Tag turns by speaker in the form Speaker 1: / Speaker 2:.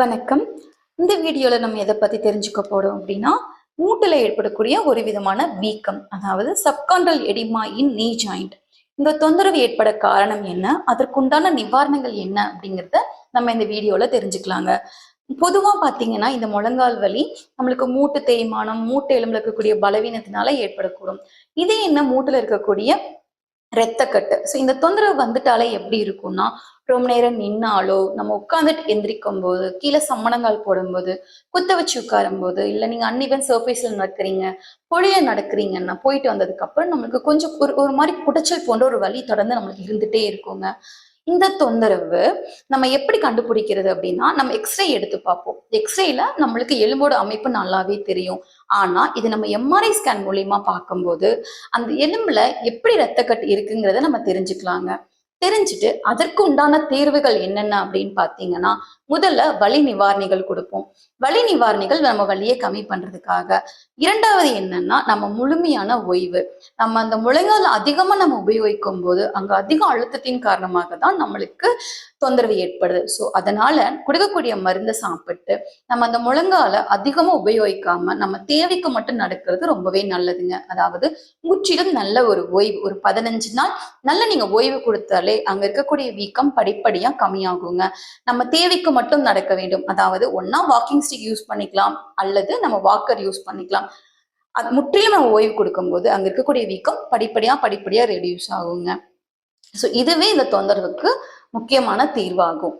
Speaker 1: வணக்கம். இந்த வீடியோல நம்ம எதை பத்தி தெரிஞ்சுக்க போறோம் அப்படின்னா மூட்டுல ஏற்படக்கூடிய ஒரு விதமான வீக்கம் அதாவது சப்கான்டல் எடிமா இன் நீ ஜாயிண்ட் இந்த தொந்தரவு ஏற்பட காரணம் என்ன? அதற்குண்டான நிவாரணங்கள் என்ன? அப்படிங்கிறத நம்ம இந்த வீடியோல தெரிஞ்சுக்கலாங்க. பொதுவா பாத்தீங்கன்னா இந்த முழங்கால் வலி நம்மளுக்கு மூட்டு தேய்மானம் மூட்டு எலும்புல இருக்கக்கூடிய பலவீனத்தினால ஏற்படக்கூடும். இதே என்ன மூட்டுல இருக்கக்கூடிய இரத்தக்கட்டு. ஸோ இந்த தொந்தரவு வந்துட்டாலே எப்படி இருக்கும்னா ரொம்ப நேரம் நின்னாலோ நம்ம உட்காந்துட்டு எந்திரிக்கும் போது கீழே சம்மணங்கால் போடும்போது குத்த வச்சு உட்காரும் போது இல்லை நீங்க அன்னிவன் சர்ஃபேஸில் நடக்கிறீங்க பொழிய நடக்கிறீங்கன்னா போயிட்டு வந்ததுக்கப்புறம் நம்மளுக்கு கொஞ்சம் ஒரு ஒரு மாதிரி குடைச்சல் போன்ற ஒரு வழி தொடர்ந்து நம்மளுக்கு இருந்துகிட்டே இருக்குங்க. இந்த தொந்தரவு நம்ம எப்படி கண்டுபிடிக்கிறது அப்படின்னா நம்ம எக்ஸ்ரே எடுத்து பார்ப்போம். எக்ஸ்ரேல நம்மளுக்கு எலும்போட அமைப்பு நல்லாவே தெரியும். ஆனா இது நம்ம எம்ஆர்ஐ ஸ்கேன் மூலியமா பார்க்கும்போது அந்த எலும்புல எப்படி ரத்தக்கட்டு இருக்குங்கிறத நம்ம தெரிஞ்சுக்கலாங்க. தெரிஞ்சுட்டு அதற்கு உண்டான தீர்வுகள் என்னென்ன அப்படின்னு பார்த்தீங்கன்னா முதல்ல வலி நிவாரணிகள் கொடுப்போம். வலி நிவாரணிகள் நம்ம வலியை கம்மி பண்றதுக்காக. இரண்டாவது என்னன்னா நம்ம முழுமையான ஓய்வு. நம்ம அந்த முழங்கால் அதிகமா நம்ம உபயோகிக்கும் போது அங்க அதிக அழுத்தத்தின் காரணமாக தான் நம்மளுக்கு தொந்தரவு ஏற்படுது. ஸோ அதனால கொடுக்கக்கூடிய மருந்தை சாப்பிட்டு நம்ம அந்த முழங்கால அதிகமா உபயோகிக்காம நம்ம தேவைக்கு மட்டும் நடக்கிறது ரொம்பவே நல்லதுங்க. அதாவது முற்றிலும் நல்ல ஒரு ஓய்வு. ஒரு பதினஞ்சு நாள் நல்ல நீங்க ஓய்வு கொடுத்தாலே அங்க இருக்கக்கூடிய வீக்கம் படிப்படியா கம்மியாகுங்க. நம்ம தேவைக்கு மட்டும் நடக்க வேண்டும். அதாவது ஒன்னா வாக்கிங் ஸ்டிக் யூஸ் பண்ணிக்கலாம் அல்லது நம்ம வாக்கர் யூஸ் பண்ணிக்கலாம். அது முற்றிலும் நம்ம ஓய்வு கொடுக்கும்போது அங்க இருக்கக்கூடிய வீக்கம் படிப்படியா படிப்படியா ரெடியூஸ் ஆகுங்க. ஸோ இதுவே இந்த தொந்தரவுக்கு முக்கியமான தீர்வாகும்.